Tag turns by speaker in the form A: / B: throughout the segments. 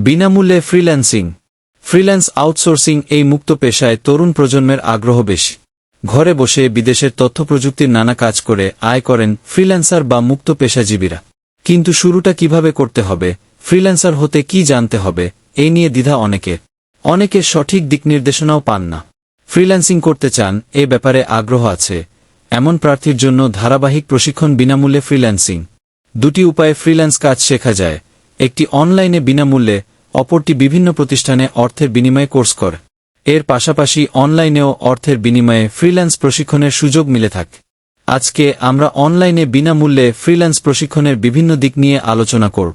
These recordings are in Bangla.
A: বিনামূল্যে ফ্রিল্যান্সিং। ফ্রিল্যান্স আউটসোর্সিং এই মুক্ত পেশায় তরুণ প্রজন্মের আগ্রহ বেশি। ঘরে বসে বিদেশের তথ্য প্রযুক্তির নানা কাজ করে আয় করেন ফ্রিল্যান্সার বা মুক্ত পেশাজীবীরা। কিন্তু শুরুটা কীভাবে করতে হবে, ফ্রিল্যান্সার হতে কি জানতে হবে এই নিয়ে দ্বিধা অনেকে অনেকে সঠিক দিক নির্দেশনাও পান না। ফ্রিল্যান্সিং করতে চান, এ ব্যাপারে আগ্রহ আছে। এমন প্রার্থীর জন্য ধারাবাহিক প্রশিক্ষণ বিনামূল্যে ফ্রিল্যান্সিং। দুটি উপায়ে ফ্রিল্যান্স কাজ শেখা যায়। একটি অনলাইনে বিনামূল্যে অপরটি বিভিন্ন প্রতিষ্ঠানে অর্থের বিনিময়ে কোর্স কর। এর পাশাপাশি অনলাইনেও অর্থের বিনিময়ে ফ্রিল্যান্স প্রশিক্ষণের সুযোগ মিলে থাকে। আজকে আমরা অনলাইনে বিনামূল্যে ফ্রিল্যান্স প্রশিক্ষণের বিভিন্ন দিক নিয়ে আলোচনা করব।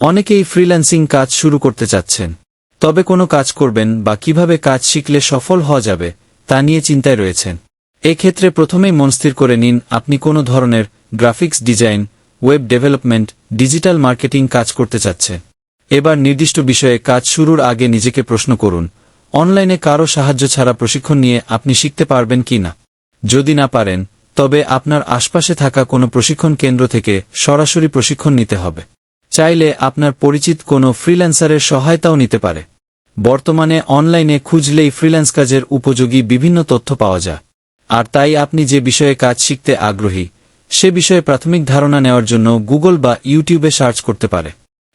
A: অনেকেই ফ্রিল্যান্সিং কাজ শুরু করতে চাচ্ছেন। তবে কোনো কাজ করবেন বা কীভাবে কাজ শিখলে সফল হওয়া যাবে, তা নিয়ে চিন্তায় রয়েছেন। এক্ষেত্রে প্রথমেই মনস্থির করে নিন, আপনি কোনো ধরনের graphics design web development digital marketing কাজ করতে চাচ্ছে। এবার নির্দিষ্ট বিষয়ে কাজ শুরুর আগে নিজেকে প্রশ্ন করুন, অনলাইনে কারও সাহায্য ছাড়া প্রশিক্ষণ নিয়ে আপনি শিখতে পারবেন কি না? যদি না পারেন, তবে আপনার আশপাশে থাকা কোনো প্রশিক্ষণ কেন্দ্র থেকে সরাসরি প্রশিক্ষণ নিতে হবে। চাইলে আপনার পরিচিত কোনো ফ্রিল্যান্সারের সহায়তাও নিতে পারে। বর্তমানে অনলাইনে খুঁজলেই ফ্রিল্যান্স কাজের উপযোগী বিভিন্ন তথ্য পাওয়া যায়। আর তাই আপনি যে বিষয়ে কাজ শিখতে আগ্রহী সে বিষয়ে প্রাথমিক ধারণা নেওয়ার জন্য গুগল বা ইউটিউবে সার্চ করতে পারে।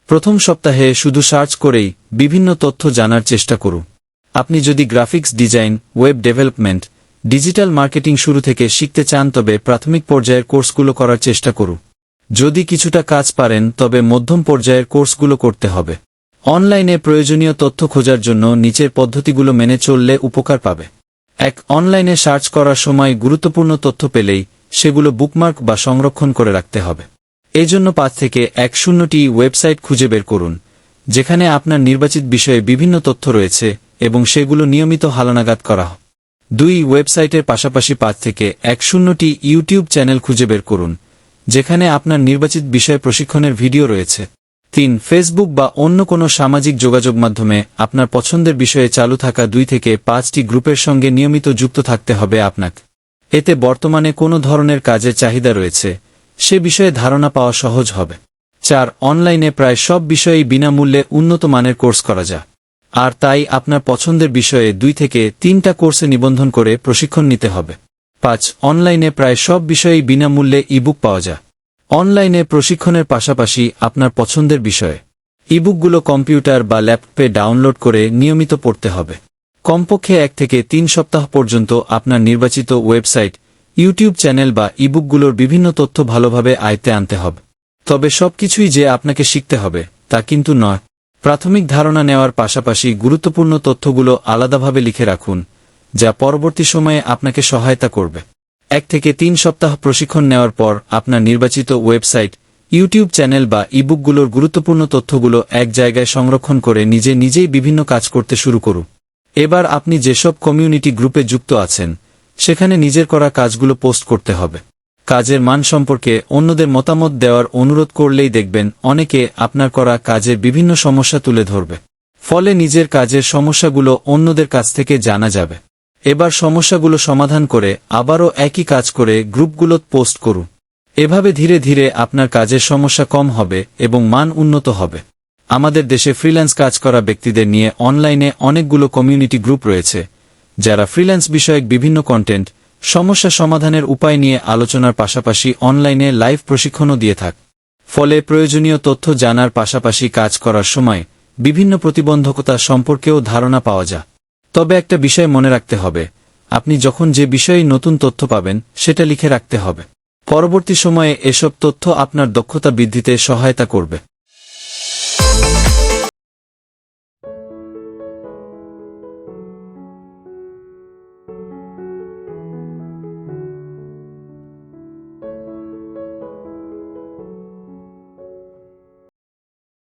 A: প্রথম সপ্তাহে শুধু সার্চ করেই বিভিন্ন তথ্য জানার চেষ্টা করুন। আপনি যদি graphics design, web development, digital marketing শুরু থেকে শিখতে চান, তবে প্রাথমিক পর্যায়ের কোর্সগুলো করার চেষ্টা করুন। যদি কিছুটা কাজ পারেন, তবে মধ্যম পর্যায়ের কোর্সগুলো করতে হবে। অনলাইনে প্রয়োজনীয় তথ্য খোঁজার জন্য নিচের পদ্ধতিগুলো মেনে চললে উপকার পাবে। এক, অনলাইনে সার্চ করার সময় গুরুত্বপূর্ণ তথ্য পেলেই সেগুলো বুকমার্ক বা সংরক্ষণ করে রাখতে হবে। এজন্য পাঁচ থেকে এক শূন্যটি ওয়েবসাইট খুঁজে বের করুন, যেখানে আপনার নির্বাচিত বিষয়ে বিভিন্ন তথ্য রয়েছে এবং সেগুলো নিয়মিত হালনাগাদ করা দুই ওয়েবসাইটের পাশাপাশি পাঁচ থেকে এক শূন্যটি ইউটিউব চ্যানেল খুঁজে বের করুন, যেখানে আপনার নির্বাচিত বিষয় প্রশিক্ষণের ভিডিও রয়েছে। তিন, ফেসবুক বা অন্য কোনো সামাজিক যোগাযোগ মাধ্যমে আপনার পছন্দের বিষয়ে চালু থাকা দুই থেকে পাঁচটি গ্রুপের সঙ্গে নিয়মিত যুক্ত থাকতে হবে আপনাকে। এতে বর্তমানে কোনো ধরনের কাজের চাহিদা রয়েছে। সে বিষয়ে ধারণা পাওয়া সহজ হবে। চার, অনলাইনে প্রায় সব বিষয়েই বিনামূল্যে উন্নত মানের কোর্স করা যায়। আর তাই আপনার পছন্দের বিষয়ে দুই থেকে তিনটা কোর্সে নিবন্ধন করে প্রশিক্ষণ নিতে হবে। পাঁচ, অনলাইনে প্রায় সব বিষয়েই বিনামূল্যে ইবুক পাওয়া যায়। অনলাইনে প্রশিক্ষণের পাশাপাশি আপনার পছন্দের বিষয়ে। ইবুকগুলো কম্পিউটার বা ল্যাপটপে ডাউনলোড করে নিয়মিত পড়তে হবে। কমপক্ষে এক থেকে তিন সপ্তাহ পর্যন্ত আপনার নির্বাচিত ওয়েবসাইট, ইউটিউব চ্যানেল বা ইবুকগুলোর বিভিন্ন তথ্য ভালোভাবে আয়ত্তে আনতে হবে। তবে সবকিছুই যে আপনাকে শিখতে হবে, তা কিন্তু নয়। প্রাথমিক ধারণা নেওয়ার পাশাপাশি গুরুত্বপূর্ণ তথ্যগুলো আলাদাভাবে লিখে রাখুন, যা পরবর্তী সময়ে আপনাকে সহায়তা করবে। এক থেকে তিন সপ্তাহ প্রশিক্ষণ নেওয়ার পর আপনার নির্বাচিত ওয়েবসাইট, ইউটিউব চ্যানেল বা ইবুকগুলোর গুরুত্বপূর্ণ তথ্যগুলো এক জায়গায় সংরক্ষণ করে নিজে নিজেই বিভিন্ন কাজ করতে শুরু করুন। এবার আপনি যেসব কমিউনিটি গ্রুপে যুক্ত আছেন, সেখানে নিজের করা কাজগুলো পোস্ট করতে হবে। কাজের মান সম্পর্কে অন্যদের মতামত দেওয়ার অনুরোধ করলেই দেখবেন অনেকে আপনার করা কাজের বিভিন্ন সমস্যা তুলে ধরবে। ফলে নিজের কাজের সমস্যাগুলো অন্যদের কাছ থেকে জানা যাবে। এবার সমস্যাগুলো সমাধান করে আবারও একই কাজ করে গ্রুপগুলো পোস্ট করুন। এভাবে ধীরে ধীরে আপনার কাজের সমস্যা কম হবে এবং মান উন্নত হবে। আমাদের দেশে ফ্রিল্যান্স কাজ করা ব্যক্তিদের নিয়ে অনলাইনে অনেকগুলো কমিউনিটি গ্রুপ রয়েছে, যারা ফ্রিল্যান্স বিষয়ক বিভিন্ন কন্টেন্ট সমস্যা সমাধানের উপায় নিয়ে আলোচনার পাশাপাশি অনলাইনে লাইভ প্রশিক্ষণও দিয়ে থাক। ফলে প্রয়োজনীয় তথ্য জানার পাশাপাশি কাজ করার সময় বিভিন্ন প্রতিবন্ধকতা সম্পর্কেও ধারণা পাওয়া যায়। তবে একটা বিষয় মনে রাখতে হবে, আপনি যখন যে বিষয়ে নতুন তথ্য পাবেন, সেটা লিখে রাখতে হবে। পরবর্তী সময়ে এসব তথ্য আপনার দক্ষতা বৃদ্ধিতে সহায়তা করবে।